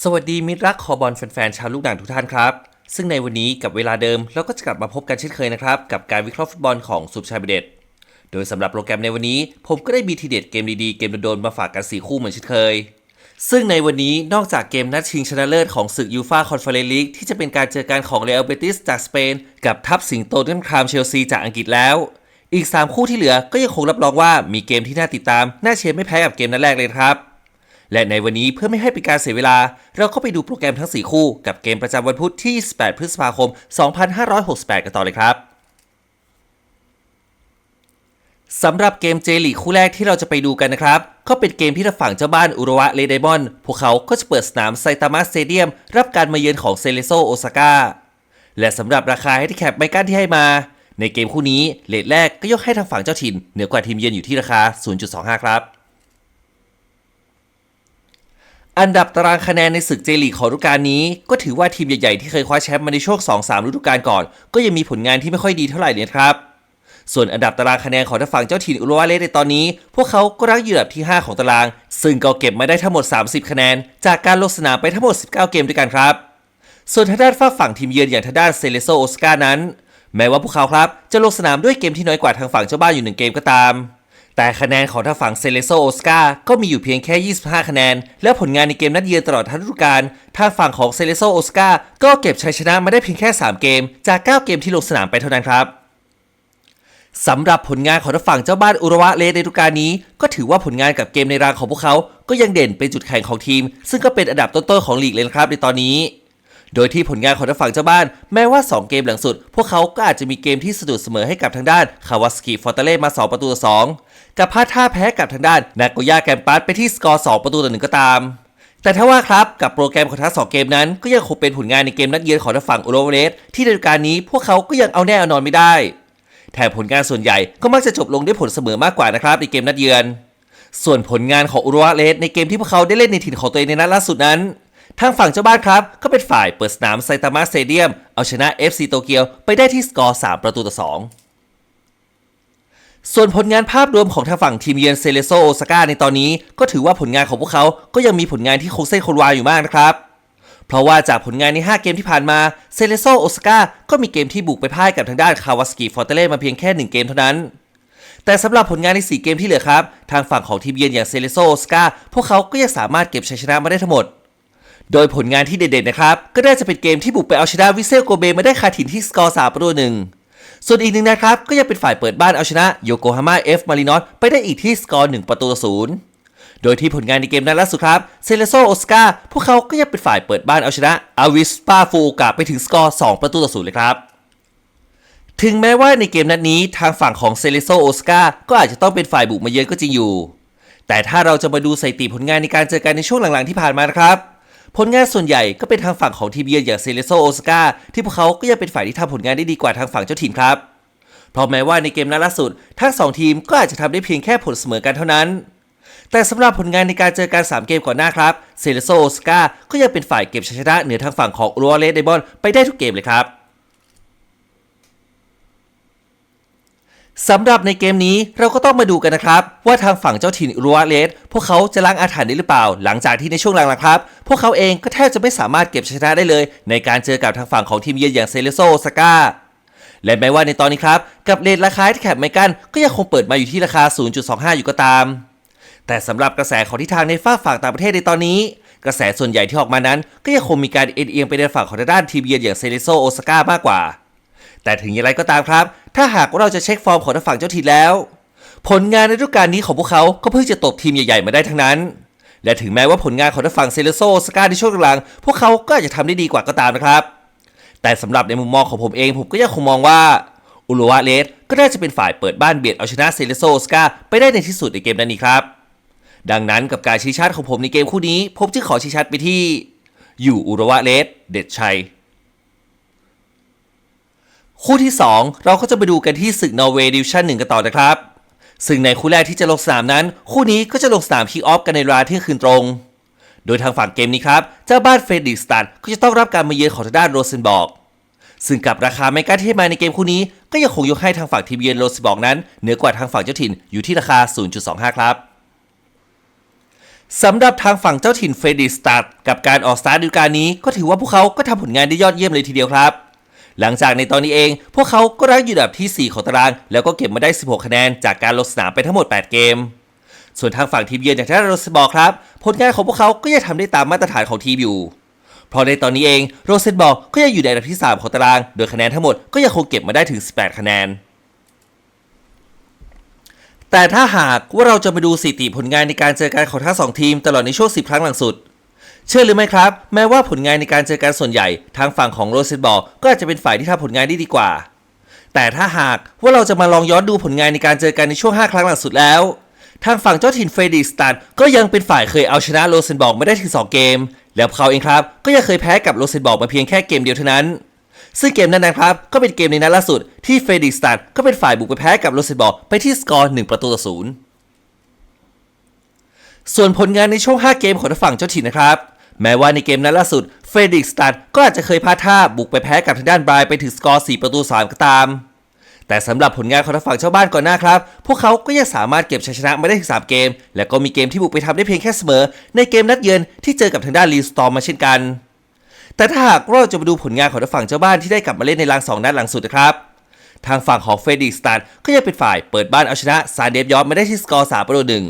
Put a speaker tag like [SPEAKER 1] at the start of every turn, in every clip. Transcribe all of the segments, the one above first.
[SPEAKER 1] สวัสดีมิตรรักคอบอลแฟนๆชาวลูกด่างทุกท่านครับ ซึ่งในวันนี้กับเวลาเดิมเราก็จะกลับมาพบกันเช่นเคยนะครับ กับการวิเคราะห์ฟุตบอลของสุภชัยเบเดโดยสำหรับโปรแกรมในวันนี้ ผมก็ได้มีทีเด็ดเกมดีๆเกมโดนๆมาฝากกัน4คู่เหมือนเช่นเคย ซึ่งในวันนี้นอกจากเกมนัดชิงชนะเลิศของศึกยูฟาคอนเฟอเรนซ์ลีกที่จะเป็นการเจอกันของเรอัลเบติสจากสเปนกับทัพสิงโตเทนครามเชลซีจากอังกฤษแล้ว อีก 3 คู่ที่เหลือก็ยังคงรับรองว่ามีเกมที่น่าติดตามน่าเชียร์ไม่แพ้กับเกมนัดแรกเลยครับ และในวันนี้เพื่อไม่ให้เป็นการเสียเวลา เราก็ไปดูโปรแกรมทั้ง 4 คู่ กับเกมประจำวันพุธที่28พฤษภาคม 2568 กันต่อเลยครับสำหรับเกมเจลีคู่แรกที่เราจะไปดูกันนะครับ ก็เป็นเกมที่ทางฝั่งเจ้าบ้านอุระวะเลไดมอน พวกเขาก็จะเปิดสนามไซตามะสเตเดียม รับการมาเยือนของเซเลโซโอซาก้า และสำหรับราคาให้ที่แคปไมกั้นที่ให้มา ในเกมคู่นี้เลทแรกก็ยกให้ทางฝั่งเจ้าถิ่นเหนือกว่าทีมเยือนอยู่ที่ราคา 0.25 ครับ อันดับตารางคะแนนในศึกเจลีกของฤดูกาลนี้ ก็ถือว่าทีมใหญ่ๆที่เคยคว้าแชมป์มาในช่วง2-3ฤดูกาลก่อน ก็ยังมีผลงานที่ไม่ค่อยดีเท่าไหร่เลยครับ ส่วนอันดับตารางคะแนนของทางฝั่งเจ้าถิ่นอุรุวาเลสในตอนนี้ พวกเขาก็รั้งอยู่อันดับที่ 5 ของตาราง ซึ่งก็เก็บมาได้ทั้งหมด 30 คะแนน จากการลงสนามไปทั้งหมด 19 เกมด้วยกันครับ ส่วนทางด้านฝ้าฝั่งทีมเยือนอย่างทางด้านเซเลโซโอสกานั้น แม้ว่าพวกเขาครับจะลงสนามด้วยเกมที่น้อยกว่าทางฝั่งเจ้าบ้านอยู่หนึ่งเกมก็ตาม แต่คะแนนของทางฝั่งเซเลโซโอสกาก็มีอยู่เพียงแค่ 25 คะแนน และผลงานในเกมนัดเยือนตลอดทั้งฤดูกาลทางฝั่งของเซเลโซโอสกาก็เก็บชัยชนะมาได้เพียงแค่ 3 เกม จาก 9 เกมที่ลงสนามไปเท่านั้นครับสำหรับผลงานของทางฝั่งเจ้าบ้านอุระวะเลในฤดูกาลนี้ ก็ถือว่าผลงานกับเกมในรางของพวกเขาก็ยังเด่นเป็นจุดแข็งของทีม ซึ่งก็เป็นอันดับต้นๆของลีกเลยครับในตอนนี้โดยที่ผลงานของทางฝั่งเจ้าบ้าน แม้ว่า 2 เกมหลังสุด พวกเขาก็อาจจะมีเกมที่สะดุดเสมอให้กับทางด้านคาวาสกิฟอร์เตเล่มา 2 ประตูต่อ2 กับพลาดท่าแพ้กับทางด้านนาโกย่าแกมปัสไปที่สกอร์ 2 ประตูต่อหนึ่งก็ตาม แต่ถ้าว่าครับกับโปรแกรมของทั้งสองเกมนั้น ก็ยังคงเป็นผลงานในเกมนัดเยือนของทางฝั่งอุโรเรสที่ในฤดูกาลนี้พวกเขาก็ยังเอาแน่เอานอนไม่ได้แถมผลงานส่วนใหญ่ก็มักจะจบลงด้วยผลเสมอมากกว่านะครับในเกมนัดเยือน ส่วนผลงานของอุรุวเลสในเกมที่พวกเขาได้เล่นในถิ่นของตัวเองในนัดล่าสุดนั้น ทางฝั่งเจ้าบ้านครับ ก็เป็นฝ่ายเปิดสนามไซตามะสเตเดียม เอาชนะ FC โตเกียวไปได้ที่สกอร์ 3 ประตูต่อ 2 ส่วนผลงานภาพรวมของทางฝั่งทีมเยือนเซเลโซโอซาก้าในตอนนี้ ก็ถือว่าผลงานของพวกเขาก็ยังมีผลงานที่คงเส้นคงวาอยู่มากนะครับ เพราะว่าจากผลงานใน 5 เกมที่ผ่านมาเซเลโซโอซาก้าก็มีเกมที่บุกไปพ่ายกับทางด้านคาวาสกิฟอร์เตเล่มาเพียงแค่ 1 เกมเท่านั้น แต่สำหรับผลงานใน 4 เกมที่เหลือครับ ทางฝั่งของทีมเยือนอย่างเซเลโซโอซาก้าพวกเขาก็ยังสามารถเก็บชัยชนะมาได้ทั้งหมด โดยผลงานที่เด่นๆนะครับก็น่าจะเป็นเกมที่บุกไปเอาชนะวิเซลโกเบมาได้คาถิ่นที่สกอร์3ประตูหนึ่ง ส่วนอีกหนึ่งนะครับ ก็ยังเป็นฝ่ายเปิดบ้านเอาชนะโยโกฮาม่าเอฟมารินอสไปได้อีกที่สกอร์ 1 ประตูต่อศูนย์โดยที่ผลงานในเกมนั้นล่าสุดครับเซเลโซโอสกาพวกเขาก็ยังเป็นฝ่ายเปิดบ้านเอาชนะอาวิสปาฟูกาไปถึงสกอร์ 2 ประตูต่อศูนย์เลยครับถึงแม้ว่าในเกมนัดนี้ทางฝั่งของเซเลโซโอสกาก็อาจจะต้องเป็นฝ่ายบุกมาเยือนก็จริงอยู่ แต่ถ้าเราจะมาดูสถิติผลงานในการเจอกันในช่วงหลังๆที่ผ่านมานะครับ ผลงานส่วนใหญ่ก็เป็นทางฝั่งของทีมเยือนอย่างเซเลโซโอสกาที่พวกเขาก็ยังเป็นฝ่ายที่ทำผลงานได้ดีกว่าทางฝั่งเจ้าถิ่นครับ เพราะแม้ว่าในเกมนัดล่าสุด ทั้งสองทีมก็อาจจะทำได้เพียงแค่ผลเสมอกันเท่านั้น แต่สำหรับผลงานในการเจอกัน3เกมก่อนหน้าครับเซเลโซโอสกาก็ยังเป็นฝ่ายเก็บชัยชนะเหนือทางฝั่งของรัวเลสไดบอนไปได้ทุกเกมเลยครับ สำหรับในเกมนี้เราก็ต้องมาดูกันนะครับ ว่าทางฝั่งเจ้าถิ่นรัวเลสพวกเขาจะล้างอาถรรพ์ได้หรือเปล่า หลังจากที่ในช่วงหลังๆครับ พวกเขาเองก็แทบจะไม่สามารถเก็บชนะได้เลย ในการเจอกับทางฝั่งของทีมเยือนอย่างเซเลโซโอซาก้าและแม้ว่าในตอนนี้ครับ กับเลทราคาที่แคปไมกันก็ยังคงเปิดมาอยู่ที่ราคา 0.25 อยู่ก็ตาม แต่สำหรับกระแสของทิศทางในฝ้าฝั่งต่างประเทศในตอนนี้ กระแสส่วนใหญ่ที่ออกมานั้น ก็ยังคงมีการเอ็นเอียงไปในฝั่งของทางด้านทีมเยือนอย่างเซเลโซโอซาก้ามากกว่า แต่ถึงอย่างไรก็ตามครับ ถ้าหากว่าเราจะเช็คฟอร์มของทางฝั่งเจ้าถิ่นแล้ว ผลงานในฤดูกาลนี้ของพวกเขาก็เพิ่งจะตบทีมใหญ่ๆมาได้ทั้งนั้น และถึงแม้ว่าผลงานของทางฝั่งเซเลโซโอซาก้าในช่วงหลัง พวกเขาก็อาจจะทำได้ดีกว่าก็ตามนะครับ แต่สำหรับในมุมมองของผมเองผมก็ยังคงมองว่าอุลุวะเลสก็น่าจะเป็นฝ่ายเปิดบ้านเบียดเอาชนะเซเลโซสกาไปได้ในที่สุดในเกมนั้นนี้ครับ ดังนั้นกับการชี้ชัดของผมในเกมคู่นี้ผมจึงขอชี้ชัดไปที่ อยู่อุรุวะเลสเด็ดชัย คู่ที่ 2 เราก็จะไปดูกันที่ศึกนอร์เวย์ดิวชั่นหนึ่งกันต่อนะครับ ซึ่งในคู่แรกที่จะลงสนามนั้น คู่นี้ก็จะลงสนามคิกออฟกันในเวลาเที่ยงคืนตรง โดยทางฝั่งเกมนี้ครับ เจ้าบ้านเฟรดริกสตัดก็จะต้องรับการมาเยือนของทางด้านโรเซนบอร์กซึ่งกับราคาไม่กล้าที่ให้มาในเกมคู่นี้ ก็ยังคงยกให้ทางฝั่งทีมเยือนโรสบอกนั้นเหนือกว่าทางฝั่งเจ้าถิ่นอยู่ที่ราคา 0.25 ครับสำหรับทางฝั่งเจ้าถิ่นเฟรดิสตัดกับการออกสตาร์ทฤดูกาลนี้ก็ถือว่าพวกเขาก็ทำผลงานได้ยอดเยี่ยมเลยทีเดียวครับ หลังจากในตอนนี้เอง พวกเขาก็รั้งอยู่อันดับที่ 4 ของตาราง แล้วก็เก็บมาได้ 16 คะแนนจากการลงสนามไปทั้งหมด 8 เกม ส่วนทางฝั่งทีมเยือนอย่างที่เราบอกครับผลงานของพวกเขาก็ยังทำได้ตามมาตรฐานของทีมอยู่เพราะในตอนนี้เองโรเซนบอลก็ยังอยู่ในอันดับที่ 3 ของตาราง โดยคะแนนทั้งหมดก็ยังคงเก็บมาได้ถึง 18 คะแนน แต่ถ้าหากว่าเราจะมาดูสถิติผลงานในการเจอกันของทั้งสองทีมตลอดในช่วง 10 ครั้งหลังสุด เชื่อหรือไม่ครับ แม้ว่าผลงานในการเจอกันส่วนใหญ่ ทางฝั่งของโรเซนบอลก็อาจจะเป็นฝ่ายที่ทำผลงานได้ดีกว่า แต่ถ้าหากว่าเราจะมาลองย้อนดูผลงานในการเจอกันในช่วง 5 ครั้งหลังสุดแล้ว ทางฝั่งเจ้าถิ่นเฟรดิสตันก็ยังเป็นฝ่ายเคยเอาชนะโรเซนบอลมาได้ถึง 2 เกม แล้วเขาเองครับก็ยังเคยแพ้กับโรเซนบอลมาเพียงแค่เกมเดียวเท่านั้นซึ่งเกมนั้นนะครับก็เป็นเกมในนัดล่าสุดที่เฟรดิสตันก็เป็นฝ่ายบุกไปแพ้กับโรเซนบอลไปที่สกอร์ 1 ประตูต่อศูนย์ส่วนผลงานในช่วง 5 เกมของทางฝั่งเจ้าถิ่นนะครับ แม้ว่าในเกมนั้นล่าสุดเฟรดิกสตัดก็อาจจะเคยพลาดท่าบุกไปแพ้กับทางด้านบรายไปถึงสกอร์ 4 ประตู 3 ก็ตาม แต่สำหรับผลงานของทางฝั่งเจ้าบ้านก่อนหน้าครับ พวกเขาก็ยังสามารถเก็บชัยชนะมาได้ถึง 3 เกม และก็มีเกมที่บุกไปทำได้เพียงแค่เสมอ ในเกมนัดเยือนที่เจอกับทางด้านลีสตอร์มาเช่นกัน แต่ถ้าหากเราจะมาดูผลงานของทางฝั่งเจ้าบ้านที่ได้กลับมาเล่นในรางสองนัดหลังสุดนะครับทางฝั่งของเฟรดิกสตัดก็ยังเป็นฝ่ายเปิดบ้านเอาชนะซานเดฟยอร์มาได้ที่สกอร์3ประตูหนึ่ง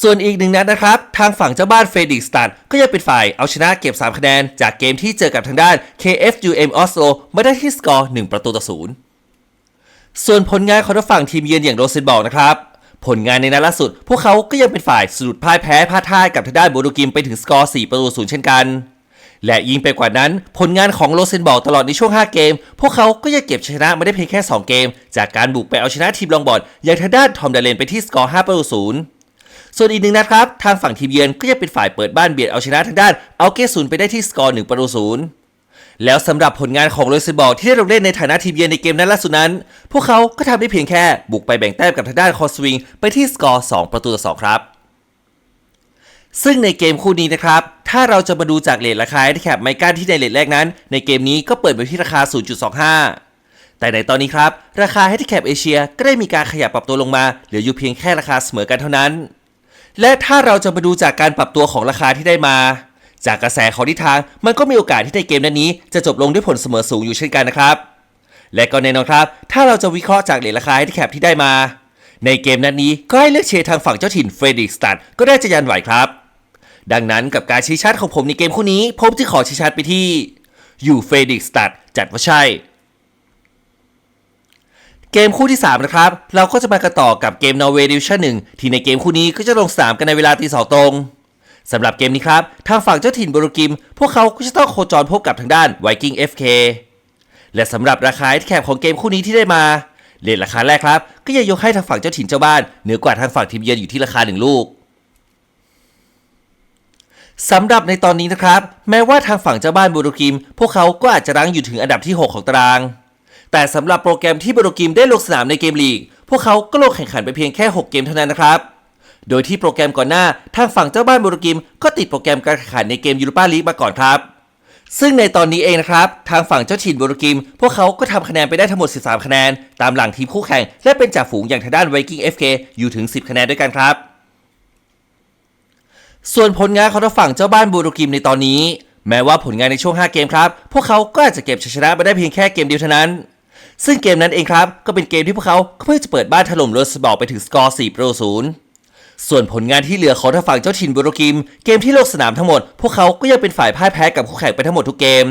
[SPEAKER 1] ส่วนอีกหนึ่งนัดนะครับ ทางฝั่งเจ้าบ้านเฟดิกสตัดก็ยังเป็นฝ่ายเอาชนะเก็บ 3 คะแนน จากเกมที่เจอกับทางด้าน KFUM Oslo มาได้ที่สกอร์ 1 ประตูต่อศูนย์ส่วนผลงานของทางฝั่งทีมเยือนอย่างโรเซนบอลนะครับผลงานในนัดล่าสุด พวกเขาก็ยังเป็นฝ่ายสะดุดพ่ายแพ้พลาดท่ากับทางด้านโบโดกิมไปถึงสกอร์ 4 ประตูศูนย์เช่นกัน และยิ่งไปกว่านั้น ผลงานของโรเซนบอลตลอดในช่วง 5 เกม พวกเขาก็ยังเก็บชนะมาได้เพียงแค่ 2 เกม จากการบุกไปเอาชนะทีมลองบอลอย่างทางด้านทอมเดเลนไปที่สกอร์ 5 ประตูศูนย์ ส่วนอีกหนึ่งนัดครับ ทางฝั่งทีมเยือนก็ยังเป็นฝ่ายเปิดบ้านเบียดเอาชนะทางด้านเอาเกศูนย์ไปได้ที่สกอร์1ประตูศูนย์แล้วสำหรับผลงานของโรเซนบอลที่ได้ลงเล่นในฐานะทีมเยือนในเกมนั้นล่าสุดนั้น พวกเขาก็ทำได้เพียงแค่บุกไปแบ่งแต้มกับทางด้านคอสวิงไปที่สกอร์ 2 ประตูต่อ2ครับ ซึ่งในเกมคู่นี้นะครับ ถ้าเราจะมาดูจากเลทราคาที่แคปไมก้าที่ในเลทแรกนั้น ในเกมนี้ก็เปิดไปที่ราคา 0.25 แต่ในตอนนี้ครับ ราคา h a n d i c a p เอเชียก็ได้มีการขยับปรับตัวลงมาเหลืออยู่เพียงแค่ราคาเสมอกันเท่านั้น และถ้าเราจะมาดูจากการปรับตัวของราคาที่ได้มา จากกระแสของทิศทางมันก็มีโอกาสที่ในเกมนั้นนี้ จะจบลงด้วยผลเสมอสูงอยู่เช่นกันนะครับ และก็แน่นอนครับ ถ้าเราจะวิเคราะห์จากเลทราคาที่แคปที่ได้มา ในเกมนัดนี้ก็ให้เลือกเชียร์ทางฝั่งเจ้าถิ่นเฟรดิกสตัดก็ได้จะยันไหวครับ ดังนั้นกับการชี้ชัดของผมในเกมคู่นี้ผมจะขอชี้ชัดไปที่อยู่เฟรดิกสตัดจัดว่าใช่ เกมคู่ที่ 3 นะครับ เราก็จะมากันต่อกับเกม Norway Division 1ที่ในเกมคู่นี้ก็จะลงสนามกันในเวลาตีสองตรงสำหรับเกมนี้ครับ ทางฝั่งเจ้าถิ่นบรูกิม พวกเขาก็จะต้องโคจรพบกับทางด้าน Viking FK และสำหรับราคาที่แคบของเกมคู่นี้ที่ได้มาเลทราคาแรกครับ ก็ยังยกให้ทางฝั่งเจ้าถิ่นเจ้าบ้านเหนือกว่าทางฝั่งทีมเยือนอยู่ที่ราคาหนึ่งลูกสำหรับในตอนนี้นะครับ แม้ว่าทางฝั่งเจ้าบ้านบูโรกิม พวกเขาก็อาจจะรั้งอยู่ถึงอันดับที่ 6 ของตาราง แต่สำหรับโปรแกรมที่บูโรกิมได้ลงสนามในเกมลีก พวกเขาก็ลงแข่งขันไปเพียงแค่ 6 เกมเท่านั้นนะครับ โดยที่โปรแกรมก่อนหน้าทางฝั่งเจ้าบ้านบูโรกิม ก็ติดโปรแกรมการแข่งขันในเกมยูโรปาลีกมาก่อนครับ ซึ่งในตอนนี้เองนะครับ ทางฝั่งเจ้าถิ่นบูโรกิม พวกเขาก็ทำคะแนนไปได้ทั้งหมด 13 คะแนน ตามหลังทีมคู่แข่ง และเป็นจ่าฝูงอย่างทางด้าน Viking FK อยู่ถึง 10 คะแนนด้วยกันครับ ส่วนผลงานของทางฝั่งเจ้าบ้านบูโรกิมในตอนนี้แม้ว่าผลงานในช่วง 5 เกมครับ พวกเขาก็อาจจะเก็บชัยชนะมาได้เพียงแค่เกมเดียวเท่านั้น ซึ่งเกมนั้นเองครับ ก็เป็นเกมที่พวกเขาก็เพิ่งจะเปิดบ้านถล่มโรสบอลไปถึงสกอร์4ประตูศูนย์ส่วนผลงานที่เหลือของทางฝั่งเจ้าถิ่นบูโรกิม เกมที่ลงสนามทั้งหมด พวกเขาก็ยังเป็นฝ่ายพ่ายแพ้กับคู่แข่งไปทั้งหมดทุกเกม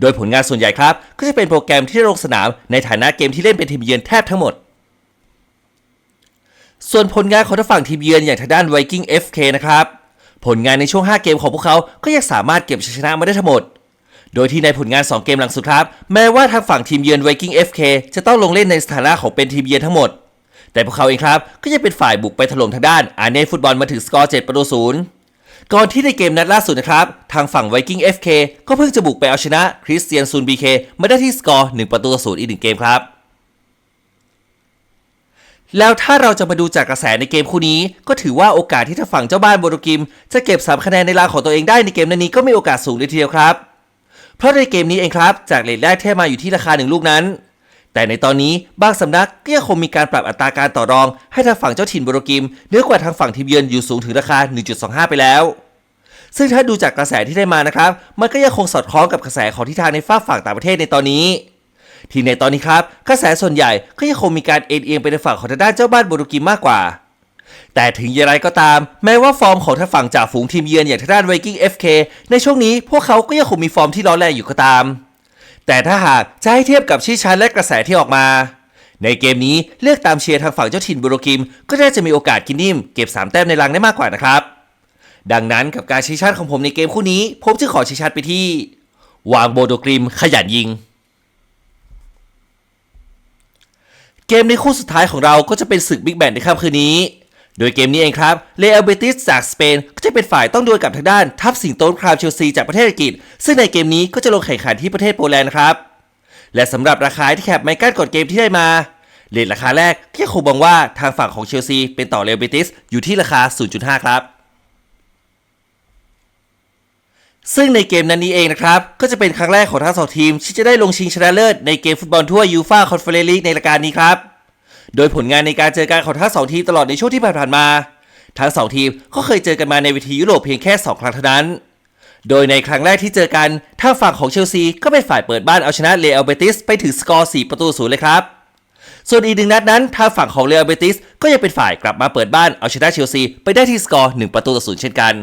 [SPEAKER 1] โดยผลงานส่วนใหญ่ครับ ก็จะเป็นโปรแกรมที่ลงสนามในฐานะเกมที่เล่นเป็นทีมเยือนแทบทั้งหมด ส่วนผลงานของทางฝั่งทีมเยือนอย่างทางด้าน Viking FK นะครับ ผลงานในช่วง 5 เกมของพวกเขาก็ยังสามารถเก็บชัยชนะมาได้ทั้งหมด โดยที่ในผลงาน 2 เกมหลังสุดครับ แม้ว่าทางฝั่งทีมเยือน Viking FK จะต้องลงเล่นในสถานะของเป็นทีมเยือนทั้งหมด แต่พวกเขาเองครับ ก็ยังเป็นฝ่ายบุกไปถล่มทางด้านอาเน่ฟุตบอลมาถึงสกอร์ 7 ประตูศูนย์ก่อนที่ในเกมนัดล่าสุดนะครับ ทางฝั่ง Viking FK ก็เพิ่งจะบุกไปเอาชนะคริสเตียนซูนบีเคมาได้ที่สกอร์ 1 ประตูต่อศูนย์อีกหนึ่งเกมครับแล้วถ้าเราจะมาดูจากกระแสในเกมคู่นี้ ก็ถือว่าโอกาสที่ทางฝั่งเจ้าบ้านโบรกิม จะเก็บ3คะแนนในราของตัวเองได้ในเกมนี้ก็มีโอกาสสูงเลยทีเดียวครับ เพราะในเกมนี้เองครับ จากเลทแรกที่มาอยู่ที่ราคา 1 ลูกนั้น แต่ในตอนนี้บางสำนักก็ยังคงมีการปรับอัตราการต่อรอง ให้ทางฝั่งเจ้าถิ่นโบโรกิมเหนือกว่าทางฝั่งทีมเยือนอยู่สูงถึงราคา 1.25 ไปแล้ว ซึ่งถ้าดูจากกระแสที่ได้มานะครับ มันก็ยังคงสอดคล้องกับกระแสของทิศทางในฝั่งฝั่งต่างประเทศในตอนนี้ที่ในตอนนี้ครับกระแสส่วนใหญ่ก็ยังคงมีการเอ็นเอียงไปในฝั่งของทางด้านเจ้าบ้านโบโรกิมมากกว่า แต่ถึงอย่างไรก็ตาม แม้ว่าฟอร์มของทางฝั่งจากฝูงทีมเยือนอย่างทางด้านไวกิ้ง FK ในช่วงนี้พวกเขาก็ยังคงมีฟอร์มที่ร้อนแรงอยู่ก็ตาม แต่ถ้าหากจะให้เทียบกับชื่อชั้นและกระแสที่ออกมา ในเกมนี้เลือกตามเชียร์ทางฝั่งเจ้าถิ่นบุโรกิม ก็น่าจะมีโอกาสกินนิ่มเก็บ3แต้มในรังได้มากกว่านะครับ ดังนั้นกับการชี้ชัดของผมในเกมคู่นี้ ผมจึงขอชี้ชัดไปที่ วางโบโดกริม ขยันยิงเกมในคู่สุดท้ายของเราก็จะเป็นศึกบิ๊กแบนในค่ำคืนนี้ โดยเกมนี้เองครับ เลอัลเบติสจากสเปน ก็จะเป็นฝ่ายต้องดวลกับทางด้านทัพสิงโตครามเชลซีจากประเทศอังกฤษ ซึ่งในเกมนี้ก็จะลงแข่งขันที่ประเทศโปแลนด์นะครับ และสำหรับราคาที่แคปไมกั้นกดเกมที่ได้มาเลทราคาแรกก็ยังคงมองว่าทางฝั่งของเชลซีเป็นต่อเรอัลเบติสอยู่ที่ราคา 0.5 ครับ ซึ่งในเกมนั้นนี้เองนะครับ ก็จะเป็นครั้งแรกของทั้งสองทีมที่จะได้ลงชิงชนะเลิศในเกมฟุตบอลทั่วยูฟาคอนเฟอเรนซ์ลีกในรายการนี้ครับ โดยผลงานในการเจอกันของทั้งสองทีมตลอดในช่วงที่ผ่านมา ทั้งสองทีมก็เคยเจอกันมาในเวทียุโรปเพียงแค่ 2 ครั้งเท่านั้น โดยในครั้งแรกที่เจอกันทาฝั่งของเชลซีก็เป็นฝ่ายเปิดบ้านเอาชนะเรอัลเบติสไปถึงสกอร์ 4 ประตูศูนย์เลยครับ ส่วนอีกหนึ่งนัดนั้นทางฝั่งของเรอัลเบติสก็ยังเป็นฝ่ายกลับมาเปิดบ้านเอาชนะเชลซีไปได้ที่สกอร์ 1 ประตูต่อศูนย์เช่นกัน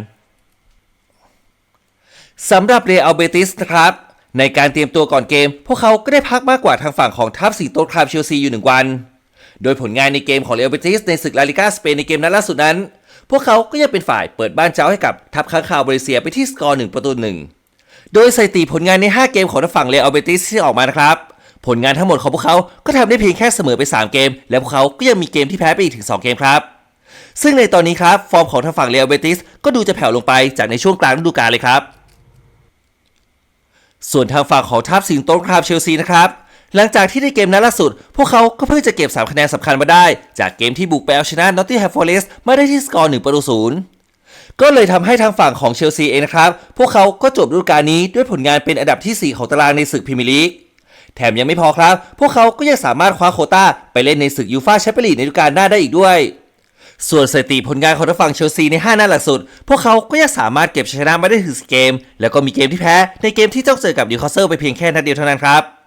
[SPEAKER 1] สำหรับเรอัลเบติสนะครับในการเตรียมตัวก่อนเกม พวกเขาก็ได้พักมากกว่าทางฝั่งของทัพสีโต๊ะครามเชลซีอยู่หนึ่งวัน โดยผลงานในเกมของเรอัลเบติสในศึกลาลิกาสเปนในเกมนัดล่าสุดนั้น พวกเขาก็ยังเป็นฝ่ายเปิดบ้านเจ้าให้กับทัพค้างคาวบริเซียไปที่สกอร์หนึ่งประตูหนึ่งโดยสถิติผลงานใน 5 เกมของทางฝั่งเรอัลเบติสที่ออกมานะครับ ผลงานทั้งหมดของพวกเขาก็ทำได้เพียงแค่เสมอไป 3 เกม และพวกเขาก็ยังมีเกมที่แพ้ไปอีกถึง 2 เกมครับซึ่งในตอนนี้ครับ ฟอร์มของทางฝั่งเรอัลเบติสก็ดูจะแผ่วลงไปจากในช่วงกลางฤดูกาลเลยครับ ส่วนทางฝั่งของทัพสิงโตครามเชลซีนะครับ หลังจากที่ในเกมนัดล่าสุด พวกเขาก็เพิ่งจะเก็บ 3 คะแนนสำคัญมาได้ จากเกมที่บุกไปเอาชนะนอตติงแฮมฟอเรสต์มาได้ที่สกอร์1ประตูศูนย์ก็เลยทำให้ทางฝั่งของเชลซีเองนะครับ พวกเขาก็จบฤดูกาลนี้ด้วยผลงานเป็นอันดับทีสี่ 4 ของตารางในศึกพรีเมียร์ลีก แถมยังไม่พอครับ พวกเขาก็ยังสามารถคว้าโคต้าไปเล่นในศึกยูฟ่าแชมเปี้ยนลีกในฤดูกาลหน้าได้อีกด้วย ส่วนสถิติผลงานของทางฝั่งเชลซีใน 5 นัดหลังสุด พวกเขาก็ยังสามารถเก็บชัยชนะมาได้ถึงเกม แล้วก็มีเกมที่แพ้ในเกมที่ต้องเจอกับนิวคาสเซิลไปเพียงแค่นัดเดียวเท่านั้นครับ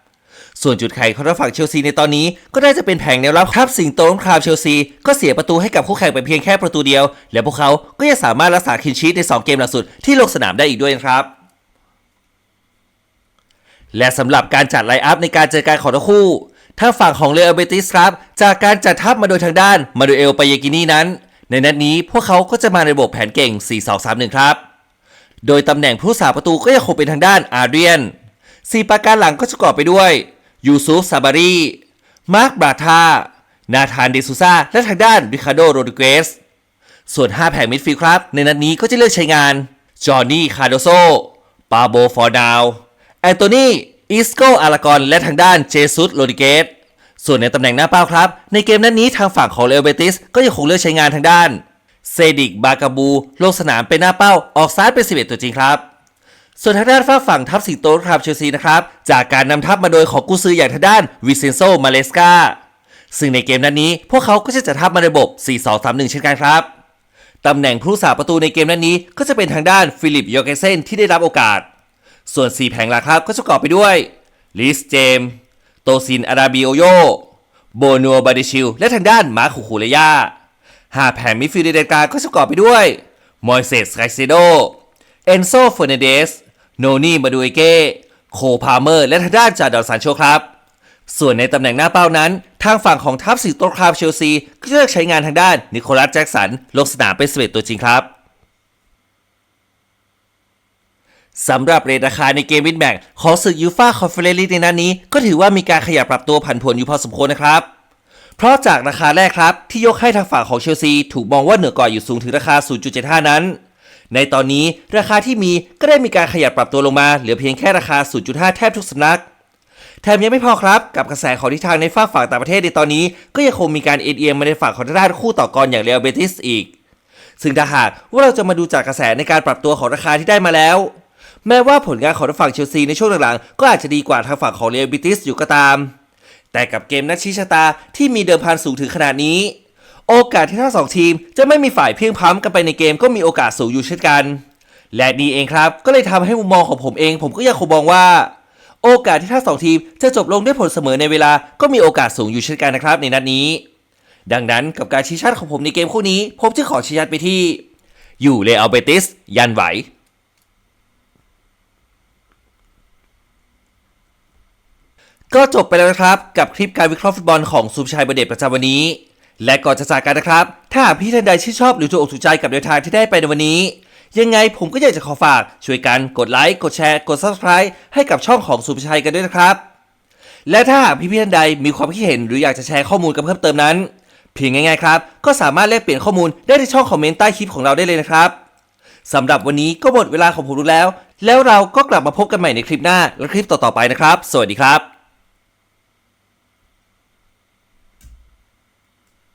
[SPEAKER 1] ส่วนจุดแข็งของทางฝั่งเชลซีในตอนนี้ก็น่าจะเป็นแผงแนวรับครับสิงโตงครามเชลซีก็เสียประตูให้กับคู่แข่งไปเพียงแค่ประตูเดียว และพวกเขาก็ยังสามารถรักษาคินชีตใน 2 เกมหลังสุดที่ลงสนามได้อีกด้วยครับและสำหรับการจัดไลน์อัพในการเจอกันของทั้งคู่ทาฝั่งของเรอเบติสครับ จากการจัดทัพมาโดยทางด้านมาดูเอลปายกินีนั้น ในนัดนี้พวกเขาก็จะมาในระบบแผนเก่ง 4-2-3-1 ครับ โดยตำแหน่งผู้สาประตูก็ยังคงเป็นทางด้านอาเรียนสี่ประการหลังก็จะประกอบไปด้วย ยูซุฟซาบารีมาร์คบราธานาธานเดซูซาและทางด้านริคาโดโรดิเกสส่วน 5 แผงมิดฟิลครับ ในนัดนี้ก็จะเลือกใช้งาน จอห์นนี่ คาร์โดโซ ปาโบ ฟอร์ดาว แอนโตนี อิสโก อารากอน และทางด้านเจซุสโรดิเกส ส่วนในตำแหน่งหน้าเป้าครับ ในเกมนัดนี้ทางฝั่งของเอลเบติส ก็ยังคงเลือกใช้งานทางด้าน เซดิก บากาบู ลงสนามเป็นหน้าเป้า ออกซ้ายเป็น 11 ตัวจริงครับ ส่วนทางด้านฝั่งฝั่งทัพสิงโตครับเชลซีนะครับ จากการนำทัพมาโดยของกุซืออย่างทางด้านวิเซนโซมาเลสกาซึ่งในเกมนัดนี้ พวกเขาก็จะจัดทัพมาในระบบ 4-2-3-1 เช่นกันครับ ตำแหน่งผู้สาประตูในเกมนัดนี้ ก็จะเป็นทางด้านฟิลิปยอร์เกเซนที่ได้รับโอกาส ส่วน 4 แผงหลักครับก็จะประกอบไปด้วยลิสเจมโตซินอาราบิโอโยโบนัวบาเดชิลและทางด้านมาร์คูคูเลยาห้าแผงมิดฟิลด์ในกาก็จะประกอบไปด้วยมอยเซสไคเซโดเอนโซเฟอร์นันเดส โนนี่มาดูเอเก้โคพาเมอร์ และทางด้านจาดอนซานโชครับ ส่วนในตำแหน่งหน้าเป้านั้น ทางฝั่งของทัพสิงโตครามเชลซีก็เลือกใช้งานทางด้านนิโคลัสแจ็กสันลงสนามเป็น11ตัวจริงครับสำหรับเรทราคาในเกมวินแบกของศึกยูฟ่าคอนเฟอเรนซ์ลีกในนัดนี้ ก็ถือว่ามีการขยับปรับตัวผันผวนอยู่พอสมควรนะครับ เพราะจากราคาแรกครับ ที่ยกให้ทางฝั่งของเชลซี ถูกมองว่าเหนือกว่าอยู่สูงถึงราคา 0.75 นั้น ในตอนนี้ราคาที่มีก็ได้มีการขยับปรับตัวลงมาเหลือเพียงแค่ราคา 0.5 แทบทุกสำนัก แถมยังไม่พอครับ กับกระแสของทิศทางในฝั่งฝั่งต่างประเทศในตอนนี้ ก็ยังคงมีการเอ็นเอียงมาในฝั่งของทางด้านคู่ต่อกรอย่างเรอัลเบติสอีก ซึ่งถ้าหากว่าเราจะมาดูจากกระแสในการปรับตัวของราคาที่ได้มาแล้ว แม้ว่าผลงานของทางฝั่งเชลซีในช่วงหลังๆก็อาจจะดีกว่าทางฝั่งของเรอัลเบติสอยู่ก็ตาม แต่กับเกมนัดชี้ชะตาที่มีเดิมพันสูงถึงขนาดนี้ โอกาสที่ทั้งสองทีมจะไม่มีฝ่ายเพียงพล้ำกันไปในเกมก็มีโอกาสสูงอยู่เช่นกัน และนี่เองครับ ก็เลยทำให้มุมมองของผมเอง ผมก็ยังคงมองว่า โอกาสที่ทั้งสองทีมจะจบลงด้วยผลเสมอในเวลาก็มีโอกาสสูงอยู่เช่นกันนะครับในนัดนี้ ดังนั้นกับการชี้ชัดของผมในเกมคู่นี้ ผมจึงขอชี้ชัดไปที่ อยู่เลอัลเบติสยันไหวก็จบไปแล้วนะครับ กับคลิปการวิเคราะห์ฟุตบอลของซูปชัยบดเดชประจำวันนี้ และก่อนจะจากกันนะครับ ถ้าพี่ท่านใดชื่นชอบหรือถูกอกถูกใจกับแนวทางที่ได้ไปในวันนี้ ยังไงผมก็อยากจะขอฝากช่วยกันกดไลค์กดแชร์กด subscribe ให้กับช่องของซูปชัยกันด้วยนะครับ และถ้าหากพี่ท่านใดมีความคิดเห็นหรืออยากจะแชร์ข้อมูลกันเพิ่มเติมนั้น เพียงง่ายๆครับ ก็สามารถแลกเปลี่ยนข้อมูลได้ที่ช่องคอมเมนต์ใต้คลิปของเราได้เลยนะครับสำหรับวันนี้ก็หมดเวลาของผมแล้ว แล้วเราก็กลับมาพบกันใหม่ในคลิปหน้าและคลิปต่อๆไปนะครับ สวัสดีครับ